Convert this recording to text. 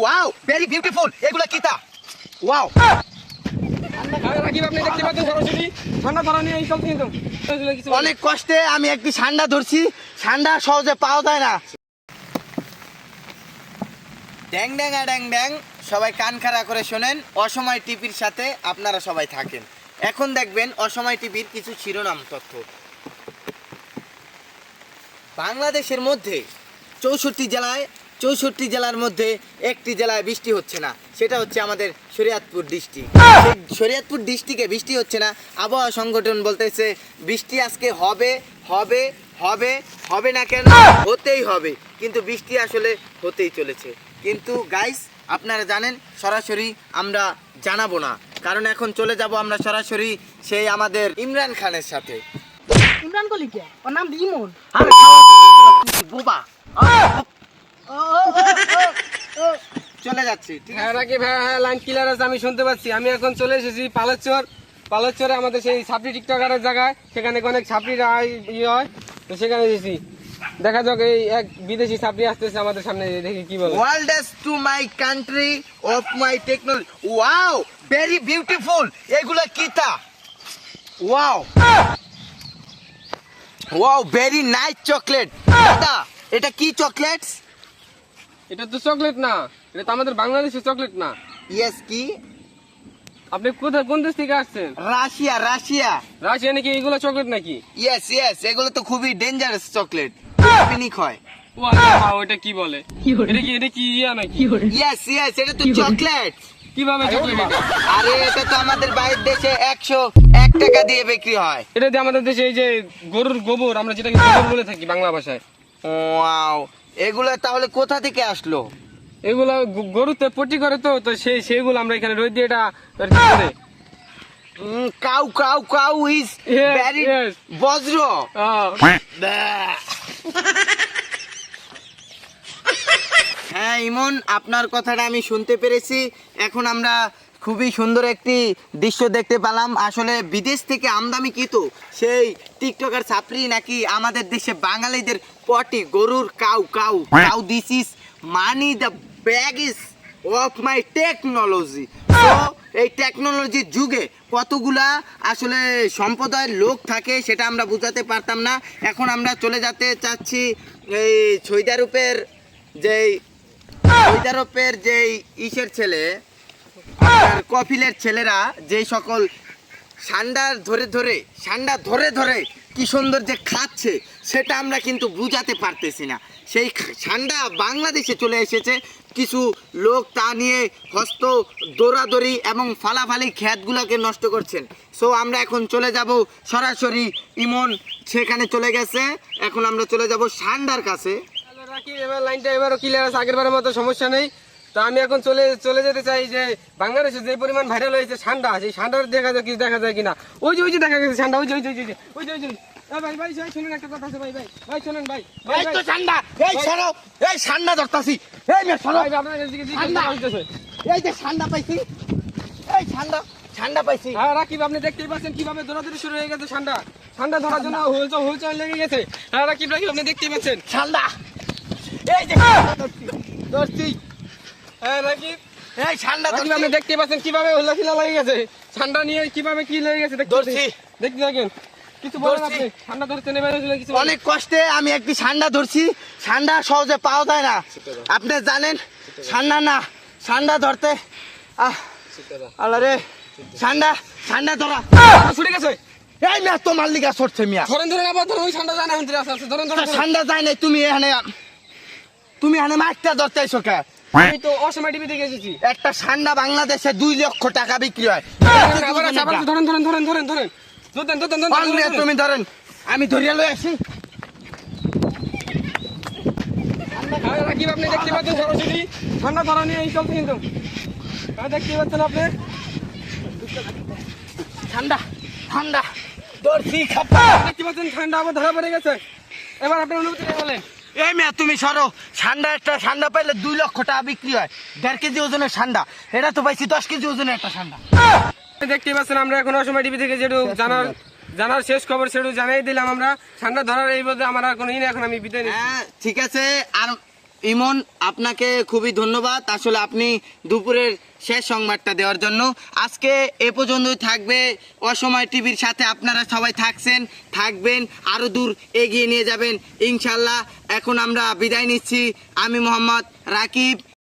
Wow very beautiful এগুলো কিতা wow অনেক কষ্টে আমি একটি ঠান্ডা ধরছি। ঠান্ডা সহজে পাওয়া যায় না। ড্যাং ড্যাং ড্যাং ড্যাং, সবাই কান খাড়া করে শোনেন, অসময় টিভির সাথে আপনারা সবাই থাকেন। এখন দেখবেন অসময় টিভির কিছু শিরোনাম তথ্য। বাংলাদেশের মধ্যে চৌষট্টি জেলায় চৌষট্টি জেলার মধ্যে একটি জেলায় বৃষ্টি হচ্ছে না। সেটা হচ্ছে আমাদের শরীয়তপুর ডিস্ট্রিক্ট। শরীয়তপুর ডিস্ট্রিক্টে বৃষ্টি হচ্ছে না। আবহাওয়া সংগঠন বলতেছে বৃষ্টি আজকে হবে হবে হবে হবে না কেন? হতেই হবে। কিন্তু বৃষ্টি আসলে হতেই চলেছে। কিন্তু গাইস আপনারা জানেন সরাসরি আমরা জানাব না। কারণ এখন চলে যাব আমরা সরাসরি সেই আমাদের ইমরান খানের সাথে। ইমরান কলি কে? ওর নাম ইমন। বোবা। চলে যাচ্ছি ঠিক হ্যাঁ আছে? রাকিব হ্যাঁ হ্যাঁ লাইন ক্লিয়ার আছে আমি শুনতে পাচ্ছি। আমি এখন চলে এসেছি পালেশ্বর পালেশ্বরে আমাদের সেই ছাপড়ি টিকটকারের জায়গায় সেখানে অনেক ছাপড়িরা ইয়ে হয় তো সেখানে এসেছি। দেখা যাক এই এক বিদেশি ছাপড়ি আসতেছে আমাদের সামনে দেখি কি বলে। World to my country of my technology wow very beautiful এগুলো কিতা wow wow very nice chocolate এটা কি চকলেটস এটা তো চকলেট না। এটা তো আমাদের বাংলাদেশের চকলেট না। ইয়েস কি? আপনি কোথায় কোন দেশ থেকে আসছেন? Russia Russia. রাশিয়া নাকি এগুলো চকলেট নাকি? ইয়েস ইয়েস এগুলো তো খুবই ডেঞ্জারাস চকলেট পিনিক হয়। ও ওটা কি বলে? এটা কি এটা কি ইয়া নাকি? ইয়েস ইয়েস এটা তো চকলেট কীভাবে চকলেট আরে এটা তো আমাদের বাইরের দেশে একশো এক টাকা দিয়ে বিক্রি হয়। এটা দিয়ে আমাদের দেশে এই যে গরুর গোবর আমরা যেটাকে গোবর বলে থাকি বাংলা ভাষায়। ওয়াও এগুলো তাহলে কোথা থেকে আসলো? এগুলো গরুতে পটি করে তো তো সেই সেইগুলো আমরা এখানে রোদ দিয়ে এটা? Cow cow cow is very বজ্র। হ্যাঁ ইমন আপনার কথাটা আমি শুনতে পেরেছি। এখন আমরা খুবই সুন্দর একটি দৃশ্য দেখতে পেলাম। আসলে বিদেশ থেকে আমদানিকৃত সেই টিকটকার ছাপড়ি নাকি আমাদের দেশে বাঙালিদের পটি, গরুর cow cow cow this is money the bag is of my technology এই টেকনোলজির যুগে কতগুলা আসলে সম্প্রদায়ের লোক থাকে সেটা আমরা বুঝাতে পারতাম না। এখন আমরা চলে যেতে চাচ্ছি এই ছৈদারূপের যেই সৈদারপের যেই ইসের ছেলে। কপিলের ছেলেরা যেই সকল সান্ডার ধরে ধরে, সান্ডা ধরে ধরে কি সুন্দর যে খাচ্ছে, সেটা আমরা কিন্তু বুঝাতে পারতেছি না। সেই সান্ডা বাংলাদেশে চলে এসেছে। কিছু লোক তা নিয়ে হস্ত দৌড়াদৌড়ি এবং ফালাফালি খ্যাতগুলোকে নষ্ট করছেন। সো আমরা এখন চলে যাব সরাসরি ইমন, সেখানে চলে গেছে। এখন আমরা চলে যাব সান্ডার কাছে। এবার লাইনটা এবারও ক্লিয়ার আছে। আগেরবারের মতো সমস্যা নেই। তো আমি এখন চলে চলে যেতে চাই যে বাংলাদেশে যে পরিমাণ ভাইরাল হয়েছে ঠান্ডা সেই ঠান্ডার দেখা যায় কিছু দেখা যায় কিনা? ওই যে ওই যে দেখা গেছে ঠান্ডা ওই যে ওই যে ওই যে ওই যে ওই যে। ভাই ভাই ভাই শুনুন একটা কথা আছে ভাই ভাই ভাই শুনুন ভাই ভাই তো ঠান্ডা এই সরো এই ঠান্ডা ধরতাছি। এই মে সরো। ভাই, আপনার কাছে ঠান্ডা। এই যে ঠান্ডা পাইছি। এই ঠান্ডা ঠান্ডা পাইছি। হ্যাঁ রাকিব আপনি দেখতেই পাচ্ছেন কীভাবে দৌড়াদৌড়ি শুরু হয়ে গেছে ঠান্ডা ঠান্ডা ধরার জন্য হোলচল হোলচল লেগে গেছে। হ্যাঁ রাকিব রাকিব আপনি দেখতেই পাচ্ছেন। ঠান্ডা এই যে ধরছি। হ্যাঁ রাকিব। এই ঠান্ডা রাকিব আপনি দেখতেই পাচ্ছেন কীভাবে লেগে গেছে। ঠান্ডা নিয়ে কীভাবে কি লেগে গেছে দেখতে দেখতে থাকেন। কিছু বলেন আপনি। ঠান্ডা ধরতে নেবে কিছু অনেক কষ্টে আমি একটি ঠান্ডা ধরছি। ঠান্ডা সহজে পাওয়া যায় না। আপনি জানেন ঠান্ডা না ঠান্ডা ধরতে। আহ আল্লাহ রে। ঠান্ডা ঠান্ডা ধরা। ছুটে গেছে। এই মিয়া তোমার লিগা সরছে মিয়া। ধরেন ধরেন আবার ধরেন ওই ঠান্ডা যায় না ধরেন। ঠান্ডা যায় নাই তুমি এখানে তুমি এখানে মাছটা ধরতে আইসো কে? আমি তো অসময় টিভি একটা ঠান্ডা বাংলাদেশে দুই লক্ষ টাকা বিক্রি হয়। ধরেন ধরেন ধরেন ধরেন ধরেন। তুমি ধরেন। আমি ধরিয়া লই আসি। ঠান্ডা এই হ্যাঁ, পাচ্ছেন ঠান্ডা ঠান্ডা। দর্শি ঠান্ডা আবার ধরা পড়ে গেছে। এবার আপনি অনুভূতি বলেন। এই মেয়া তুমি সরো। ঠান্ডা একটা ঠান্ডা পাইলে দুই লক্ষ টাকা বিক্রি হয়। দেড় কেজি ওজনের ঠান্ডা এটা তো পাইছি দশ কেজি ওজনের একটা ঠান্ডা দেখতে পাচ্ছেন আমরা এখন অসময় টিভি থেকে যেটু জানার জানার শেষ খবর সেটু জানাই দিলাম আমরা। ঠান্ডা ধরার এই বলতে আমার আর কোনো ই এখন আমি বিদায় নিচ্ছি। হ্যাঁ ঠিক আছে। আর ইমন, আপনাকে খুবই ধন্যবাদ। আসলে আপনি দুপুরের শেষ সংবাদটা দেওয়ার জন্য। আজকে এ পর্যন্তই থাকবে। অসময় টিভির সাথে আপনারা সবাই থাকছেন, থাকবেন আরও দূর এগিয়ে নিয়ে যাবেন। ইনশাল্লাহ, এখন আমরা বিদায় নিচ্ছি। আমি মোহাম্মদ রাকিব।